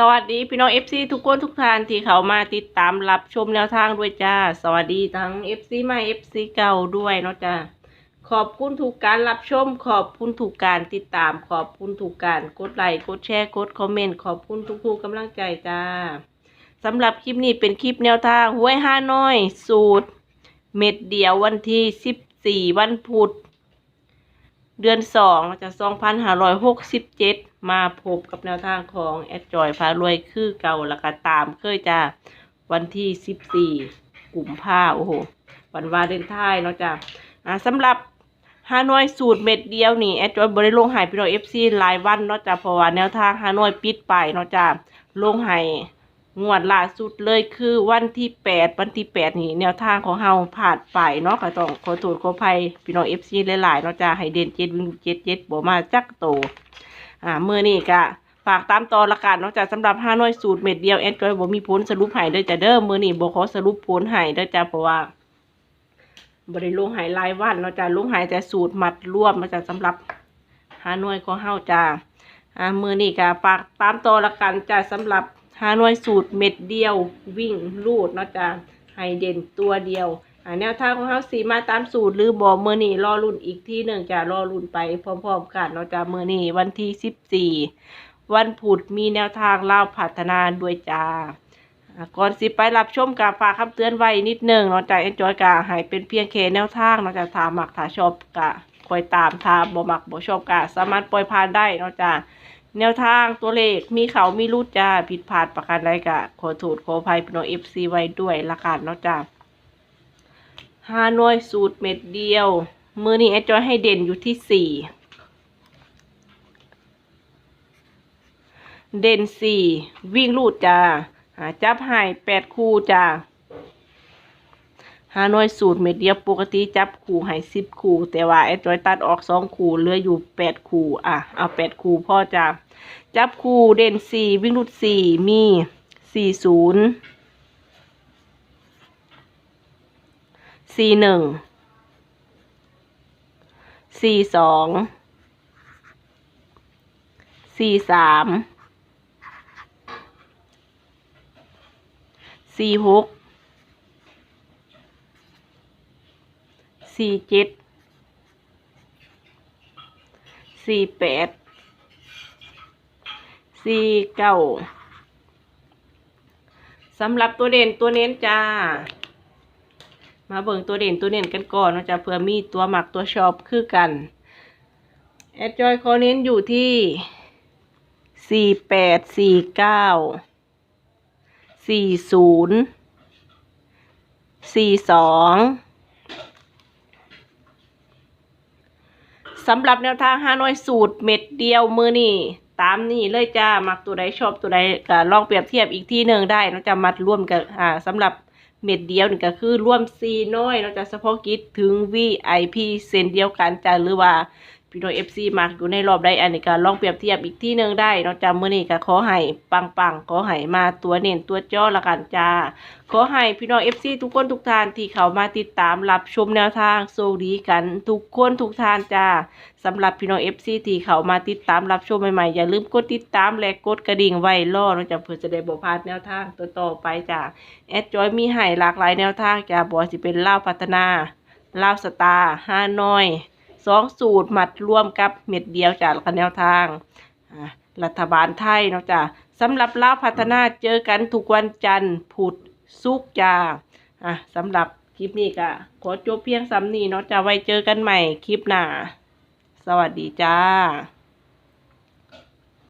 สวัสดีพี่น้อง FC ทุกคนทุกท่านที่เขามาติดตามรับชมแนวทางด้วยจ้า สวัสดีทั้ง FC ใหม่ FC เก่าด้วยเนาะจ้าขอบคุณทุกการรับชม ขอบคุณทุกการติดตาม ขอบคุณทุกการกดไลค์กดแชร์กดคอมเมนต์ขอบคุณทุกๆกำลังใจจ้าสำหรับคลิปนี้เป็นคลิปแนวทางหวยห้าน้อย สูตร เม็ดเดียววันที่14วันพุธเดือนสองจากสองพันห้าร้อยหกสิบเจ็ด มาพบกับแนวทางของแอดจอยพารวยคือเก่าแล้วก็ตามเคยจ้าวันที่สิบสี่กุมภาโอ้โห วันวาเลนไทน์เนาะจ้าอ่าสำหรับฮานอยสูตรเม็ดเดียวนี่แอดจอยบริลงหายพี่น้องเอฟซีรายวันเนาะจ้าเพราะว่าแนวทางฮานอยปิดไปเนาะจ้าลงหายงวดล่าสุดเลยคือวันที่แปดวันที่แปดนี่แนวทางของเฮาผ่านไปเนาะก็ต้องขอโทษขออภัยพี่น้องเอฟซีหลายๆเนาะจ้าให้เด่นเจ็ดวิ่งเจ็ดเจ็ดบ่มาจักโต อ่าเมื่อนี่ก็ฝากตามตอนละกันนาะจ้ะสำหรับห้าน้อยสูตรเม็ดเดียวแอนจอยบ่มีผลสรุปให้เด้อจ้ะเด้อมื่อนี่บ่ขอสรุปผลให้เด้จ้ะเพราะว่าบ่ได้ลงให้รายวันเนาะจ้ะลุงให้แต่สูตรหมัดรวมเนาจ้ะสำหรับห้าน้อยขอเฮาจ้ะอ่ามือนี่ก็ฝากตามตอนละกันจ้ะสำหรับห้าน้อยสูตรเม็ดเดียววิ่งลูดนาะจ้ะให้เด่นตัวเดียว แนวทางของเขาสีมาตามสูตรหรือบอเมื่อนี่รอรุ่นอีกที่หนึ่งจะรอรุ่นไปพร้อมๆกันเนาจะเมื่อนี่วันที่สิบสี่วันพุธมีแนวทางเล่าพัฒนาด้วยจ้าก่อนสิไปรับชมกับฝากคำเตือนไว้นิดหนึ่งเนาจะเอ็นจอยกะให้เป็นเพียงแค่แนวทางเนาจะถามหมักถาชอบกะคอยตามถามบ่มักบ่ชอบกะสามารถปล่อยผ่านได้เนาจ้าแนวทางตัวเลขมีเขามีรูดจ้าผิดพลาดประการใดกะขอโทษขออภัยพี่น้องเอฟซีไว้ด้วยละกันเนาจ้า ฮานอยสูตรเม็ดเดียว มือนี้แอดจอยให้เด่นอยู่ที่สี่เด่นสี่วิ่งลูดจ้าหาจับให้แปดคู่จ้าฮานอยสูตรเม็ดเดียวปกติจับคู่ให้สิบคู่ แต่ว่าแอดจอยตัดออกสองคู่เหลืออยู่แปดคู่อะเอาแปดคู่พ่อจ้าจับคู่เด่นสี่วิ่งลูดสี่มีสี่ศูนย์ สี่หนึ่งสี่สองสี่สามสี่หกสี่เจ็ดสี่แปดสี่เก้าสำหรับตัวเด่นตัวเน้นจ้า มาเบิ่งตัวเด่นตัวเน้นกันก่อนนะจ๊ะเพื่อมีตัวหมักตัวชอบคือกันแอดจอยขอเน้นอยู่ที่สี่แปดสี่เก้าสี่ศูนย์สี่สองสำหรับแนวทางฮานอยสูตรเม็ดเดียวมือนี่ตามนี่เลยจ้ามักตัวใดชอบตัวใดก็ลองเปรียบเทียบอีกที่หนึ่งได้นะจะมัดร่วมกันอ่าสำหรับ เม็ดเดียวนี่ก็คือร่วมซีน้อยเราจะเฉพาะกิจถึง VIP เซนเดียวกันจ้ะหรือว่า พี่น้อง FC มากอยู่ในรอบใดอันนี้ก็ลองเปรียบเทียบอีกที่หนึ่งได้เนาจ้ะมื้อนี้ก็ขอให้ปังๆขอให้มาตัวเน้นตัวจ้อละกันจ้า ขอให้พี่น้อง FC ทุกคนทุกทานที่เขามาติดตามรับชมแนวทางโซดีกันทุกคนทุกทานจ้าสำหรับพี่น้อง FC ที่เขามาติดตามรับชมใหม่ๆอย่าลืมกดติดตามและกดกระดิ่งไว้รอเนาจะเพื่อจะได้บ่พลาดแนวทางต่อไปจ้าแอดจอยมีให้หลากหลายแนวทางจะบอกสิเป็นเล่าพัฒนาเล่าสตาร์ห้าน้อย สองสูตรหมัดรวมกับเม็ดเดียวจากแนวทางรัฐบาลไทยเนาะจ้ะสำหรับล่าวพัฒนาเจอกันทุกวันจันทร์พุธศุกร์จ้าอะสำหรับคลิปนี้ก็ขอจบเพียงสำนีเนาะจ้ะไว้เจอกันใหม่คลิปหน้า สวัสดีจ้า